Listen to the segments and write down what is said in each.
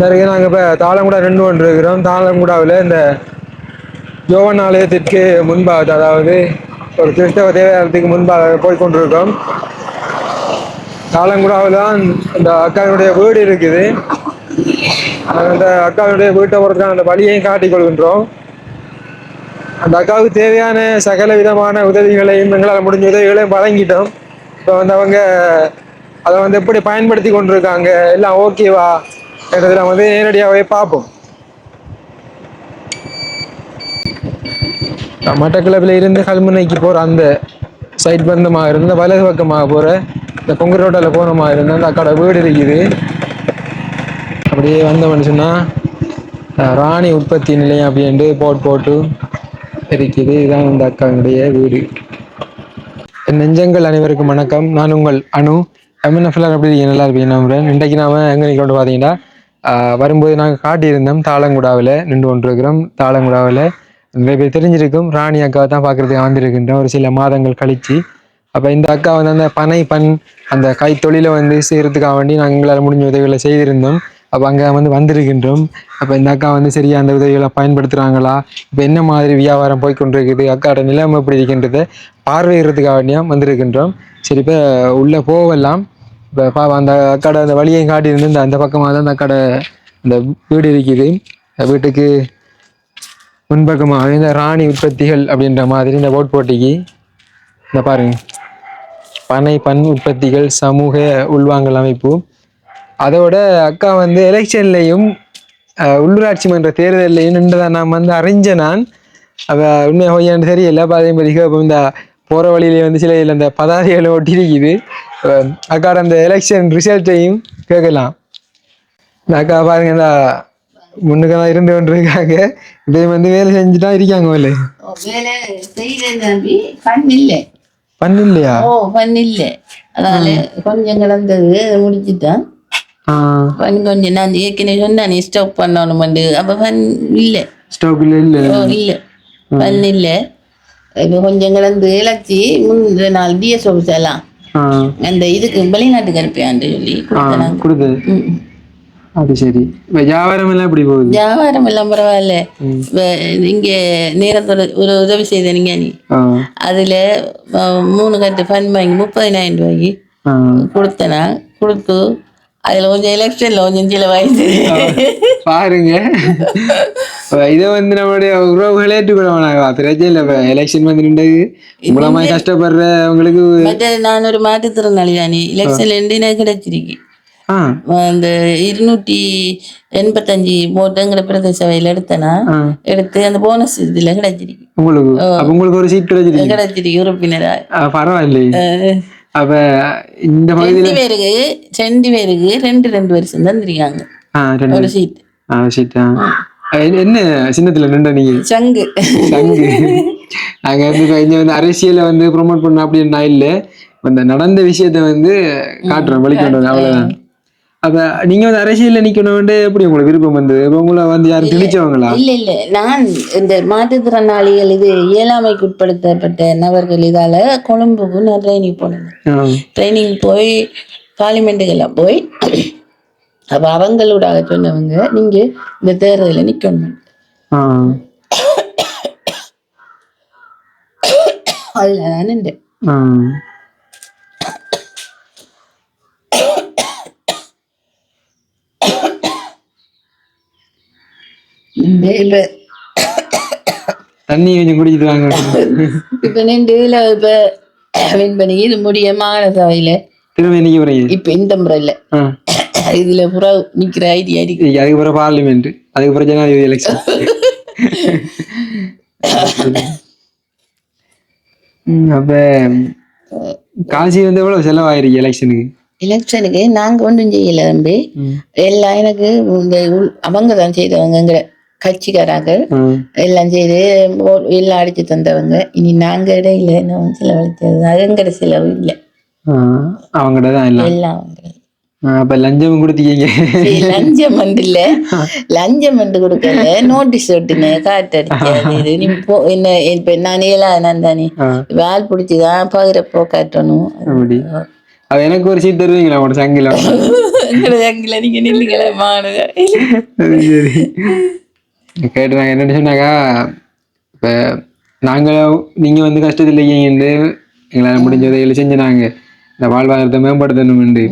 நிறைய நாங்கள் இப்போ தாளங்குடா ரெண்டு ஒன்று இருக்கிறோம். தாளங்குடாவில் இந்த யோவன் ஆலயத்திற்கு முன்பாக அதாவது ஒரு கிறிஸ்தவ தேவாலயத்துக்கு முன்பாக போய் கொண்டிருக்கோம். தாளங்குடாவில் தான் இந்த அக்காவினுடைய வீடு இருக்குது. நாங்கள் அந்த அக்காவினுடைய வீட்டை போகிறதுக்கான அந்த வழியையும் காட்டிக் கொள்கின்றோம். அந்த அக்காவுக்கு தேவையான சகல விதமான உதவிகளையும் எங்களால் முடிஞ்ச உதவிகளையும் வழங்கிட்டோம். இப்போ வந்து அவங்க அதை வந்து எப்படி பயன்படுத்தி கொண்டிருக்காங்க? எல்லாம் ஓகேவா என்றதில் வந்து நேரடியாகவே பார்ப்போம். மட்டக்கிழப்பில் இருந்து கல்முனைக்கு போகிற அந்த சைட் பந்தமாக இருந்து வலது பக்கமாக போகிற இந்த கொங்கு ரோட்டில் போனமாக இருந்தால் அந்த அக்காட வீடு இருக்குது. அப்படியே வந்தோம்னு சொன்னால் ராணி உற்பத்தி நிலையம் அப்படின்ட்டு போட் போட்டு இருக்குது இதுதான் இந்த அக்காவுடைய வீடு. நெஞ்சங்கள் அனைவருக்கும் வணக்கம். நான் உங்கள் அனு. எம்என்எஃப்எல் அப்படி நல்லா இருப்பீங்க நம்புறேன் இன்றைக்கு நாம எங்கே நிற்கிறோம் பார்த்தீங்கன்னா வரும்போது நாங்கள் காட்டியிருந்தோம் தாளங்குடாவில் நின்று கொண்டிருக்கிறோம். தாளங்குடாவில் நிறைய பேர் தெரிஞ்சிருக்கும். ராணி அக்காவை தான் பார்க்குறதுக்கு வந்திருக்கின்றோம். ஒரு சில மாதங்கள் கழிச்சு. அப்போ இந்த அக்கா வந்து அந்த பனை பண் அந்த கைத்தொழிலை வந்து செய்கிறதுக்காக வேண்டி நாங்கள் எங்களால் முடிஞ்ச உதவிகளை செய்திருந்தோம். அப்போ அங்கே வந்து வந்திருக்கின்றோம். அப்போ இந்த அக்கா வந்து சரியா அந்த உதவிகளை பயன்படுத்துகிறாங்களா இப்போ என்ன மாதிரி வியாபாரம் போய் கொண்டிருக்குது அக்காவோட நிலைமை எப்படி இருக்கின்றதை பார்வையிடுறதுக்காக வேண்டியும் வந்திருக்கின்றோம். சரி இப்போ உள்ளே போகலாம். இப்போ பா அந்த கடை அந்த வழியையும் காட்டியிருந்து இந்த அந்த பக்கமாக தான் அந்த கடை அந்த வீடு இருக்குது. அந்த வீட்டுக்கு முன்பக்கமாக இந்த ராணி உற்பத்திகள் அப்படின்ற மாதிரி இந்த போட் போட்டிக்கு இந்த பாருங்க. பனை பண் உற்பத்திகள் சமூக உள்வாங்கல் அமைப்பு. அதோட அக்கா வந்து எலெக்ஷன்லையும் உள்ளூராட்சி மன்ற தேர்தலையும் நின்றதை நான் வந்து அறிஞ்ச நான். அவ உண்மை ஹொய்யான்னு தெரியல. அப்ப அதே மாதிரி இந்த போகிற வழியிலே வந்து சில இதுல இந்த பதாதைகளை ஒட்டிருக்குது அக்காட அந்த எலெக்ஷன் ரிசல்ட்டையும் கேட்கலாம். அக்கா பாருங்க இந்த முன்னுக்கு தான் இருந்து கொண்டு இருக்காங்க இப்போ வந்து வேலை செஞ்சுட்டா இருக்காங்க வேலை வேலை செய்யறேன் பண்ணு இல்லையா ஓ பண்ணில்லை. அதனால கொஞ்சம் கிடந்தது முடிச்சுட்டேன். பண்ணி கொஞ்சம் நான் ஏற்கனவே சொன்னேன் ஸ்டாப் பண்ணணும் அப்போ பண் இல்லை. இல்லை இல்லை. இப்போ கொஞ்சம் கிடந்து இழைச்சி முந்தின நாள் டிஎஸ் ஆஃபீஸ் எல்லாம் ஆ. அந்த இதுக்கு வெளிநாட்டுக்கு அனுப்பியான்னு சொல்லி ம். அது சரி. வியாபாரம் எல்லாம் எப்படி போகுது? வியாபாரம் எல்லாம் பரவாயில்ல இங்கே நேரத்தோட ஒரு உதவி செய்த நீங்க நீ அதில் மூணு கட்டு ஃபண்ட் வாங்கி முப்பதினாயிரம் ரூபாய்க்கு கொடுத்தேனா கொடுத்து அதில் கொஞ்சம் எலெக்ஷனில் கொஞ்சம் சில வயசு பாருங்க. இதை வந்து நம்மளுடைய உறவுகளே ஏற்றுக்கொள்ளலாம் பிரச்சனை இல்லை எலெக்ஷன் வந்து நின்றது உங்களை மாதிரி கஷ்டப்படுறவங்களுக்கு மற்ற நான் ஒரு மாற்றுத்திறனாளி தானே எலெக்ஷன்ல இருந்து எனக்கு கிடைச்சிருக்கு அந்த இருநூற்றி எண்பத்தஞ்சு போட்டுங்கிற பிரதேச சபையில் எடுத்தேனா எடுத்து அந்த போனஸ் இதில் கிடைச்சிருக்கு உங்களுக்கு உங்களுக்கு ஒரு சீட் கிடைச்சிருக்கு கிடைச்சிருக்கு உறுப்பினரா ஆ, பரவாயில்லையே அப்ப இந்த பகுதியில் ரெண்டு பேருக்கு ரெண்டு பேருக்கு ரெண்டு ரெண்டு வருஷம் தந்திருக்காங்க ரெண்டு ஒரு சீட் ஆ சீட் ஆ என்ன- என்ன சின்னத்துல நின்ற நீங்க சங்கு. சங்கு. நாங்க வந்து இங்க வந்து அரசியலை வந்து ப்ரொமோட் பண்ண அப்படின்னு நான் இல்ல அந்த நடந்த விஷயத்த வந்து காட்டுறோம் வெளிக்கொண்டு அவ்வளவுதான். அப்ப நீங்க வந்து அரசியல்ல நிக்கணும்னு எப்படி உங்களுக்கு விருப்பம் இப்ப உங்களை வந்து யாரும் திணிச்சவங்களா? இல்ல இல்ல. நான் இந்த மாற்றுத்திறனாளிகள் இது இயலாமைக்கு உட்படுத்தப்பட்ட நபர்கள் இதால கொழும்புக்கு நான் ட்ரைனிங் போனேன். ட்ரைனிங் போய் பார்லிமெண்ட்டுக்கெல்லாம் போய் அப்ப அவங்களோட சொன்னவங்க நீங்க இந்த தேர்தலில் நிக்கணும் ஆ. அதுல நான் நின்றேன் ஆ. இந்த தண்ணி கொஞ்சம் குடிச்சிட்டு வாங்க இப்ப நின்று இதுல இப்ப வின் பண்ணி இது முடிய மாகாண சபையில திரும்ப போறீங்க இப்ப இந்த முறையில். இதுல புறா நிக்கிற இருக்கு இதுக்கு அதுக்கப்புறம் பார்லிமெண்ட் அதுக்கப்புறம் ஜனாதிபதி எலெக்ஷன் அப்ப காசி வந்து எவ்வளவு செலவாயிருக்கு எலெக்ஷனுக்கு எலெக்ஷனுக்கு நாங்க ஒன்றும் செய்யல தம்பி. எல்லாம் எனக்கு இந்த உள்- அவங்க தான் செய்தவங்க கட்சிக்காராங்க. எல்லாம் செய்து எல்லாம் அடிச்சு தந்தவங்க. இனி நாங்க இடையில நம்ம செலவழிச்சது அது எங்கட செலவு இல்லை. அவங்ககிட்ட தான் எல்லாம். ஆ, அப்ப லஞ்சம் கொடுத்தீங்க. லஞ்சம் வந்து இல்ல லஞ்சம் வந்து கொடுக்கல. நோட்டீஸ் ஒட்டுனே காட்டு அடிக்காது இது. நீ போ என்ன இப்ப நான் ஏலா நான் தானே. வால் பிடிச்சிதான் பகிரப்போ காட்டணும். அது எனக்கு ஒரு சீட் தருவீங்களா உங்களோட சங்கில? அங்கில நீங்க நில்லுங்களே மானுங்க. அது சரி. கேட்டு நான் என்னன்னு சொன்னாக்கா இப்போ நாங்கள் நீங்கள் வந்து கஷ்டத்தில் இருக்கீங்கன்னு எங்களால் முடிஞ்ச உதவிகளை செஞ்சுனாங்க. இந்த வாழ்வாதாரத்தை மேம்படுத்தணும்னு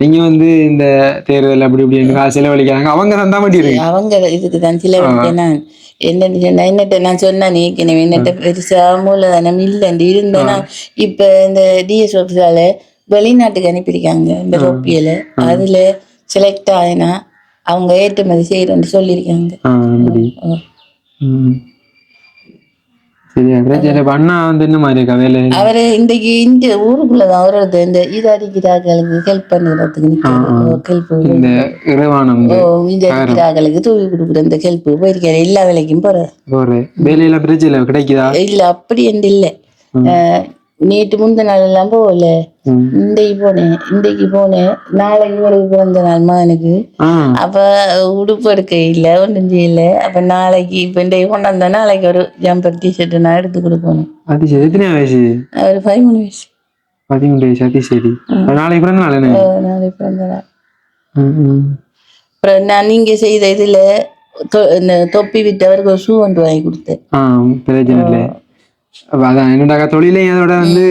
நீங்கள் வந்து இந்த தேர்தல் அப்படி இப்படின்னு காசு செலவழிக்கிறாங்க. அவங்க தந்தா மாட்டி இருக்கு. அவங்க இதுக்கு தான் சில நான். என்னன்னு சொன்னா என்னட்ட நான் சொன்னேன் ஏற்கனவே என்னட்ட பெருசா மூலதனம் இல்லைண்டு இருந்தேன்னா இப்ப இந்த டிஎஸ் ஆஃபீஸால வெளிநாட்டுக்கு அனுப்பியிருக்காங்க இந்த ரொப்பியல. அதுல செலக்ட் ஆயினா அவங்க ஏற்றுமதி செய்யறேன்னு சொல்லியிருக்காங்க. சரியா? பிரச்சனை இப்ப அண்ணா வந்து என்ன மாதிரி இருக்கா வேலை? அவரு இன்றைக்கு இந்த ஊருக்குள்ளதான். அவரது இந்த இது அடிக்கிறார்களுக்கு ஹெல்ப் பண்ணுறதுக்கு ஹெல்ப் இந்த இறைவானம் இந்த அடிக்கிறார்களுக்கு தூவி கொடுக்குற இந்த ஹெல்ப் போயிருக்காரு. எல்லா வேலைக்கும் ஒரு வேலையில பிரச்சனை கிடைக்குதா? இல்ல அப்படி என்று இல்ல. நேற்று முந்த நாள் எல்லாம் போகல. இன்றைக்கு போனேன். இன்றைக்கு போனேன். நாளைக்கு இவருக்கு பிறந்த நாள் மகனுக்கு அப்ப உடுப்பு எடுக்க இல்ல ஒன்றும் செய்யல. அப்ப நாளைக்கு இப்ப இன்றைக்கு கொண்டாந்தா நாளைக்கு ஒரு ஜம்பர் டிஷர்ட் நான் எடுத்து கொடுக்கணும். ஒரு பதிமூணு வயசு. பதிமூன்று வயசு அது சரி நாளைக்கு பிறந்த நாள் நாளைக்கு பிறந்த நாள். அப்புறம் நான் நீங்க செய்த இதுல தொப்பி விட்டவருக்கு ஒரு ஷூ ஒன்று வாங்கி கொடுத்தேன். அதான் என்னடா தொழிலையும் அதோட வந்து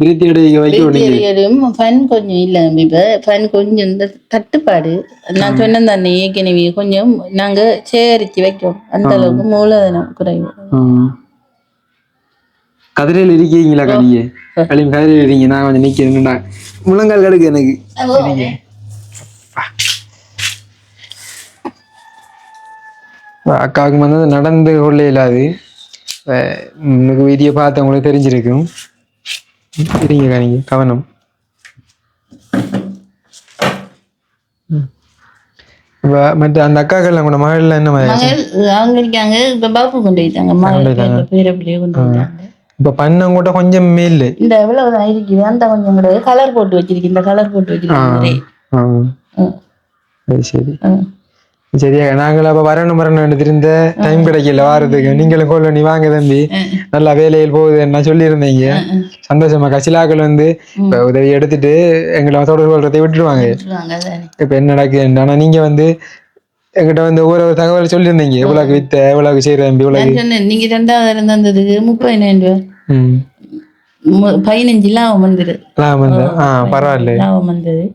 விருத்தி அடைய வைக்க ஃபன் கொஞ்சம் இல்லை இப்ப ஃபன் கொஞ்சம் இந்த தட்டுப்பாடு. நான் சொன்னேன் தானே ஏற்கனவே கொஞ்சம் நாங்க சேகரிச்சு வைக்கிறோம். அந்த அளவுக்கு மூலதனம் குறைவு. கதிரையில் இருக்கீங்களா கனியே? களியும் கதிரையில் இருக்கீங்க நான் கொஞ்சம் நிக்கிறேன்டா முழங்கால் கடுக்கு எனக்கு. அக்காவுக்கு வந்து நடந்து கொள்ள இயலாது உனக்கு வீதியை பார்த்து உங்களுக்கு தெரிஞ்சிருக்கும். சரிங்க நீங்க கவனம். மற்ற அந்த அக்காக்கள் கூட மகள் என்ன அவங்க இருக்காங்க இப்ப பாப்பு கொண்டு போயிட்டாங்க. மகள் பேரப்பிள்ளையே கொண்டு போயிட்டாங்க. இப்ப பண்ண கூட கொஞ்சம் மேல். இந்த எவ்வளவுதான் இருக்குது. அந்த கொஞ்சம் கூட கலர் போட்டு வச்சிருக்கு. இந்த கலர் போட்டு வச்சிருக்கீங்க ஆ. அது சரி சரியா? நாங்கள் அப்ப வரணும் வரணும் இருந்த டைம் கிடைக்கல. வாரத்துக்கு. நீங்களும் கோல் பண்ணி வாங்க தம்பி. நல்லா வேலையில் போகுது என்ன சொல்லியிருந்தீங்க. சந்தோஷமா. கசிலாக்கள் வந்து இப்ப உதவி எடுத்துட்டு எங்களை தொடர்பு கொள்றதை விட்டுருவாங்க. இப்ப என்ன நடக்குது ஆனா நீங்க வந்து எங்கிட்ட வந்து ஒவ்வொரு ஒரு தகவல் சொல்லியிருந்தீங்க. எவ்வளவுக்கு வித்த எவ்வளவுக்கு செய்யற தம்பி இவ்வளவு நான் சொன்னேன் நீங்க ரெண்டாவது இருந்ததுக்கு முப்பதினாயிரம் ரூபாய். ம். மு- பதினஞ்சு லாபம் வந்துரு லாபம் வந்து ஆ பரவாயில்ல லாபம் வந்தது.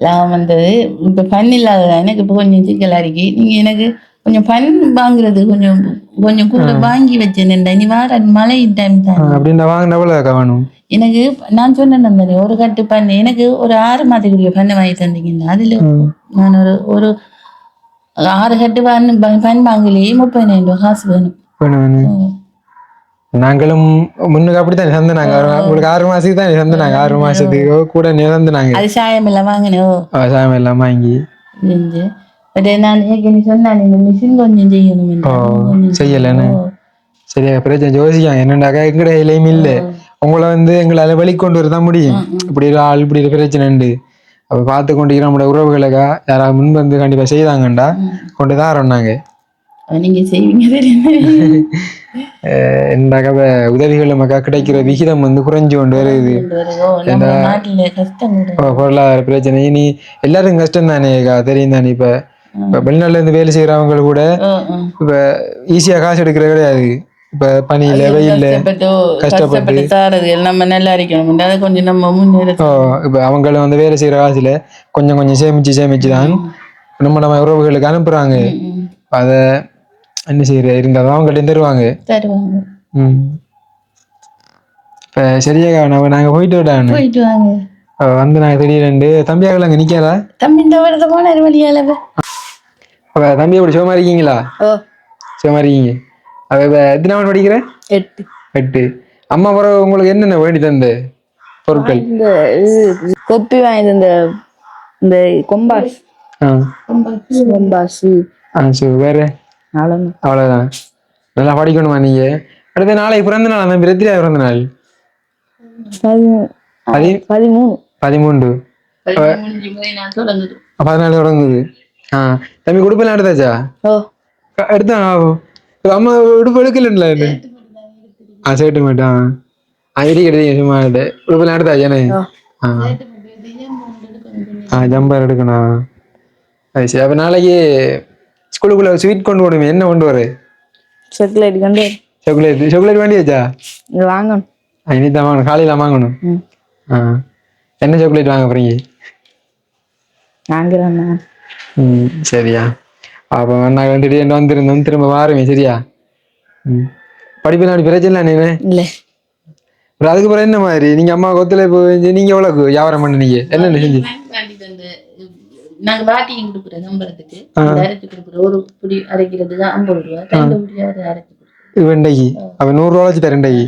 லாபம் வந்தது இப்ப பண் இல்லாத எனக்கு இப்ப கொஞ்சம் சிக்கலா இருக்கு. நீங்க எனக்கு கொஞ்சம் பண் வாங்குறது கொஞ்சம் கொஞ்சம் கூட வாங்கி வச்சேன்டா நீ வார மழை டைம் தான். அப்படின்னா வேணும்? எனக்கு நான் சொன்னேன் தானே ஒரு கட்டு பண்ணு எனக்கு ஒரு ஆறு மாதத்துக்குரிய பண்ணை வாங்கி தந்தீங்கன்னா அதுல நான் ஒரு ஒரு ஆறு கட்டு பண்ணு பண் வாங்கலையே முப்பதினாயிரம் ரூபாய் காசு வேணும். நாங்களும் முன்னுக்கு அப்படித்தான் சந்தினாங்க உங்களுக்கு ஆறு மாசத்துக்கு தான் சந்தினாங்க ஆறு மாசத்துக்கு கூட நிறந்துனாங்க அது சாயம் எல்லாம் வாங்கினோம் விவசாயம் எல்லாம் வாங்கி. நான் சொன்னேன் இந்த மிஷின் கொஞ்சம் செய்யணும் என்று. கொஞ்சம் செய்யலைன்னு. சரியா பிரச்சனை யோசிக்காங்க என்னண்டாக்கா எங்கட இல்லை. உங்களை வந்து எங்களால வெளிக்கொண்டு வரதான் முடியும். இப்படி ஒரு ஆள் இப்படி ஒரு பிரச்சனை உண்டு. அப்ப பார்த்து கொண்டு நம்மளோட உறவுகளுக்கா யாராவது முன் வந்து கண்டிப்பா செய்தாங்கண்டா கொண்டு தான் ஆரம்பினாங்க நீங்க செய்வீங்க இப்ப உதவிகள் நமக்கா கிடைக்கிற விகிதம் வந்து குறைஞ்சு கொண்டு வருது. பொருளாதார பிரச்சனை நீ எல்லாருக்கும் கஷ்டம் தானே தெரியும் தானே இப்ப? இப்ப வெளிநாட்டுல இருந்து வேலை செய்யறவங்க கூட. இப்ப ஈஸியா காசு எடுக்கிறது கிடையாது. இப்ப பனியில வெயில்ல கஷ்டப்பட்டு நம்ம நல்லா இருக்கணும் கொஞ்சம் நம்ம முன்னேற இப்ப அவங்களும் வந்து வேலை செய்யற காசுல கொஞ்சம் கொஞ்சம் சேமிச்சு சேமிச்சு தான் நம்ம நம்ம உறவுகளுக்கு அனுப்புறாங்க. அத என்ன செய்யற இருந்தாலும் அவங்கள்ட்ட தருவாங்க. தருவாங்க. ம். இப்ப சரியாக நம்ம நாங்க போயிட்டு விட்டாங்க போயிட்டு வாங்க. வந்து நாங்க திடீரெண்டு தம்பியாக்கள் அங்க நிக்கலா தம்பி இந்த வருது போன வழியால அப்ப தம்பி எப்படி சுகமா இருக்கீங்களா? ஓ. இருக்கீங்க. அவ இப்ப எத்தனை நாள் படிக்கிற? எட்டு. எட்டு. அம்மா பிறகு உங்களுக்கு என்னென்ன வேண்டி தந்த? பொருட்கள். இந்த கொப்பி வாங்கி இந்த இந்த கொம்பாஸ். ஆ. கொம்பாஸ். ஆ சரி வேற? அவ்வளவுதான். நல்லா படிக்கணுமா நீங்க? அடுத்த நாளைக்கு பிறந்த நாள் அந்த எத்தனை பிறந்த நாள் பதிமூணு. பதிமூன்று. பதினாலு தொடங்குது. ஆ தம்பி உடுப்பெல்லாம் எடுத்தாச்சா? ஓ. க- எடுத்தா? இப்ப அம்மா உடுப்பு எடுக்கலன்ல என்ன? ஆ சேட்டு மாட்டான் ஆ. இடி கிடையாது சும்மா எடுத்து உடுப்பெல்லாம் எடுத்தாச்சானே ஆ. ஆ ஜம்பர் எடுக்கணும். சரி அப்போ நாளைக்கு ஸ்கூலுக்குள்ள ஸ்வீட் கொண்டு போடுமே. என்ன கொண்டு வர? சாக்லேட் கண்டு சாக்லேட் சாக்லேட் வேண்டியாச்சா வாங்கணும். இனிதான் வாங்கணும். காலையில் வாங்கணும். என்ன சாக்லேட் வாங்க போறீங்க? வாங்குறேன் ம் சரியா. அப்போ நான் வந்து திடீர்னு வந்திருந்தோம். திரும்ப வாருமே சரியா? ம். படிப்பு நாடு பிரச்சனை நீ இல்லை. அப்புறம் அதுக்கு பிறகு என்ன மாதிரி? நீங்க அம்மா கொத்துல போய் நீங்க எவ்வளவு வியாபாரம் பண்ணுனீங்க என்னென்ன செஞ்சு? நாங்க பாட்டியும் கொடுக்குற நம்புறதுக்கு அரைச்சு கொடுக்குற ஒரு புடி அரைக்கிறதுக்கு ஐம்பது ரூபா ரெண்டு புடியாவது அரைச்சு கொடுக்குறோம் வெண்டைக்கு. அப்ப நூறு ரூபா வச்சுட்டேன் ரெண்டைக்கு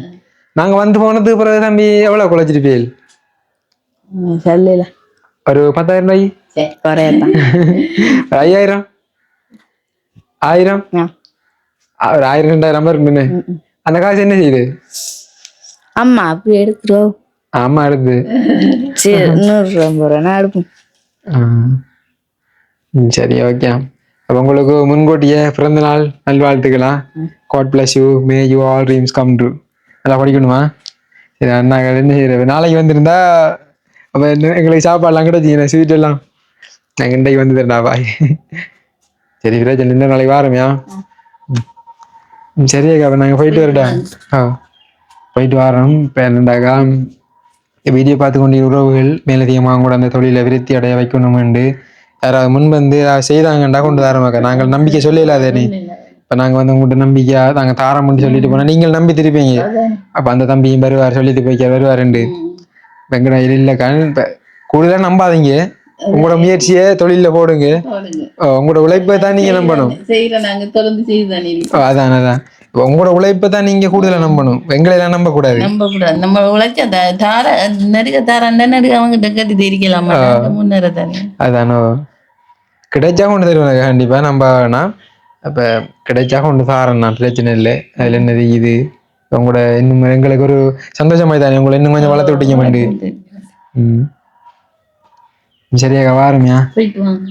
நாங்க வந்து போனதுக்கு பிறகு தம்பி எவ்வளவு குழைச்சிட்டு போயில் சொல்லல. ஒரு பத்தாயிரம் சரி குறையத்தான். ஐயாயிரம். ஆயிரம். ஒரு ஆயிரம் ரெண்டாயிரம் ரூபாய் இருக்குன்னு. அந்த காசு என்ன செய்யுது? அம்மா அப்படி எடுத்துருவோம் அம்மா எடுத்து. சரி நூறு ரூபா நான் எடுப்போம். சரி ஓகே அப்போ உங்களுக்கு முன்கூட்டியே பிறந்த நாள் நல்வாழ்த்துக்கலாம் God bless you may you all dreams come true நல்லா படிக்கணுமா? சரி அண்ணா என்ன செய்யறது நாளைக்கு வந்திருந்தா அப்போ என்ன எங்களுக்கு சாப்பாடுலாம் கிடைச்சிங்க ஸ்வீட் எல்லாம். நாங்கள் இன்றைக்கு வந்து தரண்டா பாய். சரி பிரச்சனை இல்லை நாளைக்கு வாரமையா? சரி அக்கா அப்போ நாங்கள் போயிட்டு வரட்டா? ஆ. போயிட்டு வரோம். இப்போ என்னண்டாக்கா வீடியோ பார்த்து கொண்ட உறவுகள் மேலதிகமாக கூட அந்த தொழிலை விருத்தி அடைய வைக்கணும் என்று யாராவது முன் வந்து யாராவது செய்தாங்கண்டா கொண்டு தரோமாக்கா நாங்கள் நம்பிக்கை சொல்லலாதே நீ. இப்போ நாங்கள் வந்து உங்கள்கிட்ட நம்பிக்கையா நாங்கள் தாரம்னு சொல்லிட்டு போனால் நீங்கள் நம்பி திருப்பீங்க அப்போ அந்த தம்பியும் வருவார் சொல்லிட்டு போய்க்க வருவாருண்டு. வெங்கடா இல்லைக்கா இப்போ கூடுதலாக நம்பாதீங்க. உங்களோட முயற்சியை தொழிலில் போடுங்க. உங்களோட உழைப்பை தான் நம்பணும். நாங்க. ஓ, அதான் அதான். உங்களோட உழைப்பை தான் நீங்கள் கூடுதலாக நம்பணும். எங்களை எல்லாம் நம்பக்கூடாது. நம்ப கூடாது நம்ம உழைச்ச தார நடுக்க தாரண்ட நடுக்க அவங்க கட்டி தெரிக்கலாமா நாங்க முன்னேற தானே அதானோ. கிடைச்சா கொண்டு தருவாங்க கண்டிப்பா நம்ம வேணாம் அப்ப கிடைச்சா கொண்டு நான் பிரச்சனை இல்லை அதுல என்னது இது? உங்களோட இன்னும் எங்களுக்கு ஒரு சந்தோஷமாய் தானே உங்களை இன்னும் கொஞ்சம் வளர்த்து விட்டீங்க மண்டு ம். சரியாக வாரம்யா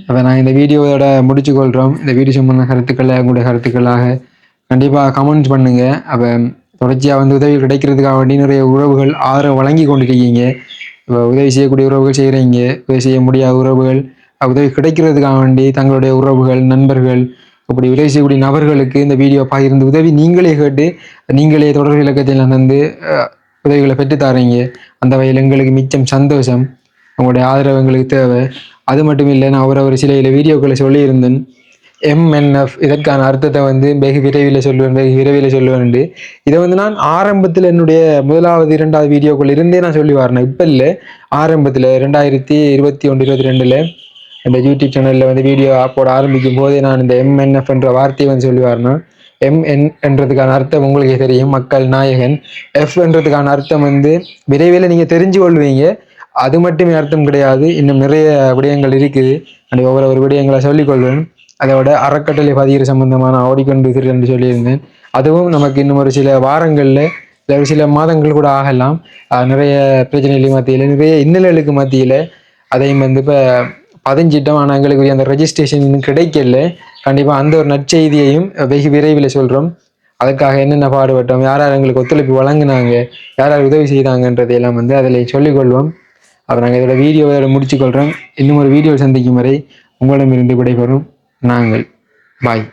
அப்போ நான் இந்த வீடியோவோட முடிச்சு கொள்கிறோம் இந்த வீடியோ சம்பந்த கருத்துக்களை உங்களுடைய கருத்துக்களாக கண்டிப்பாக கமெண்ட்ஸ் பண்ணுங்க. அப்போ தொடர்ச்சியாக வந்து உதவி கிடைக்கிறதுக்காக வேண்டி நிறைய உறவுகள் ஆதரவு வழங்கி கொண்டிருக்கீங்க. இப்போ உதவி செய்யக்கூடிய உறவுகள் செய்கிறீங்க உதவி செய்ய முடியாத உறவுகள் உதவி கிடைக்கிறதுக்காக வேண்டி தங்களுடைய உறவுகள் நண்பர்கள் அப்படி உதவி செய்யக்கூடிய நபர்களுக்கு இந்த வீடியோ பகிர்ந்து உதவி நீங்களே கேட்டு நீங்களே தொடர் இலக்கத்தில் நடந்து உதவிகளை பெற்றுத்தாரீங்க. அந்த வகையில் எங்களுக்கு மிச்சம் சந்தோஷம். உங்களுடைய ஆதரவு எங்களுக்கு தேவை. அது மட்டும் இல்லை நான் ஒரு ஒரு சில வீடியோக்களை சொல்லியிருந்தேன். எம்என்எஃப் இதற்கான அர்த்தத்தை வந்து வெகு விரைவில் சொல்லுவேன் வெகு விரைவில் சொல்லுவேன் இதை வந்து நான் ஆரம்பத்தில் என்னுடைய முதலாவது இரண்டாவது வீடியோக்குள்ள இருந்தே நான் சொல்லி வரேன் இப்போ இல்லை ஆரம்பத்தில் ரெண்டாயிரத்தி இருபத்தி ஒன்று இருபத்தி ரெண்டில் இந்த யூடியூப் சேனலில் வந்து வீடியோ போட ஆரம்பிக்கும் போதே நான் இந்த எம்என்எஃப் என்ற வார்த்தையை வந்து சொல்லுவார்னா எம்என் என்றதுக்கான அர்த்தம் உங்களுக்கே தெரியும் மக்கள் நாயகன். எஃப் என்றதுக்கான அர்த்தம் வந்து விரைவில் நீங்கள் தெரிஞ்சு கொள்வீங்க. அது மட்டுமே அர்த்தம் கிடையாது. இன்னும் நிறைய விடயங்கள் இருக்குது. அந்த ஒவ்வொரு ஒரு விடயங்களை சொல்லிக்கொள்வேன் அதோட அறக்கட்டளை பதிகிற சம்பந்தமான ஓடிக்கொண்டு என்று சொல்லியிருந்தேன். அதுவும் நமக்கு இன்னும் ஒரு சில வாரங்களில் ஒரு சில மாதங்கள் கூட ஆகலாம். நிறைய பிரச்சனைகள் மத்தியில் நிறைய இன்னல்களுக்கு மத்தியில் அதையும் வந்து இப்போ பதிஞ்சிட்டோம் ஆனால் எங்களுக்கு அந்த ரெஜிஸ்ட்ரேஷன் இன்னும் கிடைக்கல. கண்டிப்பாக அந்த ஒரு நற்செய்தியையும் வெகு விரைவில் சொல்கிறோம் அதுக்காக என்னென்ன பாடுபட்டோம் யார் யார் எங்களுக்கு ஒத்துழைப்பு வழங்கினாங்க யார் யார் உதவி செய்தாங்கன்றதையெல்லாம் வந்து அதில் சொல்லிக்கொள்வோம். அப்புறம் நாங்கள் இதோட வீடியோவை முடிச்சுக்கொள்கிறோம் இன்னும் ஒரு வீடியோ சந்திக்கும் வரை உங்களிடமிருந்து விடைபெறும் நாங்கள். பாய்